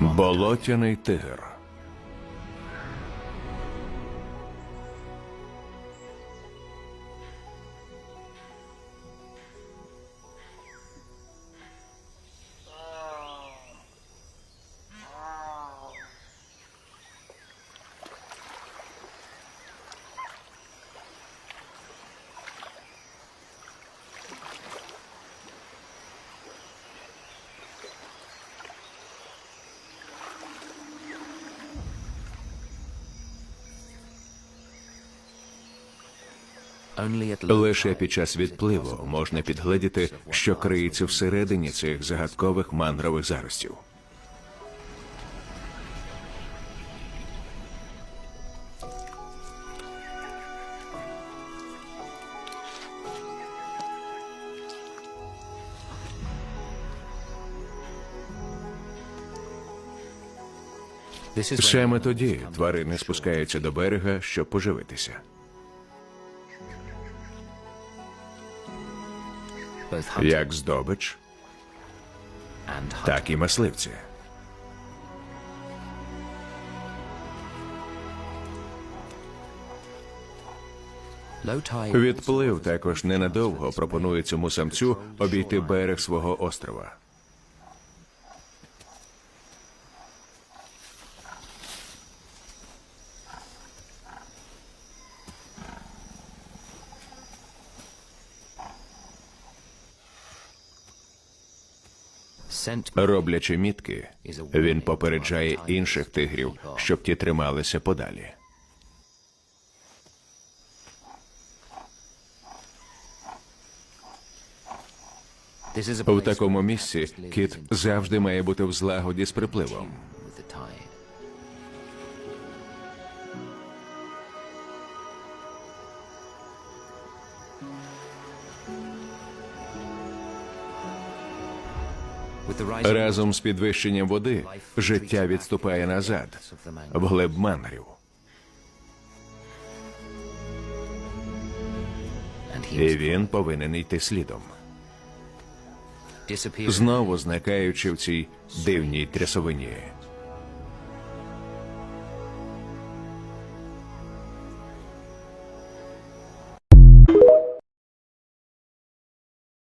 Болотяний тигр. Лише під час відпливу можна підгледіти, що криється всередині цих загадкових мангрових заростів. Саме тоді тварини спускаються до берега, щоб поживитися. Як здобич, так і мисливці. Відплив також ненадовго пропонує цьому самцю обійти берег свого острова. Роблячи мітки, він попереджає інших тигрів, щоб ті трималися подалі. У такому місці кіт завжди має бути в злагоді з припливом. Разом з підвищенням води життя відступає назад, вглиб мангрів. мандрів, І він повинен йти слідом, знову зникаючи в цій дивній трясовині.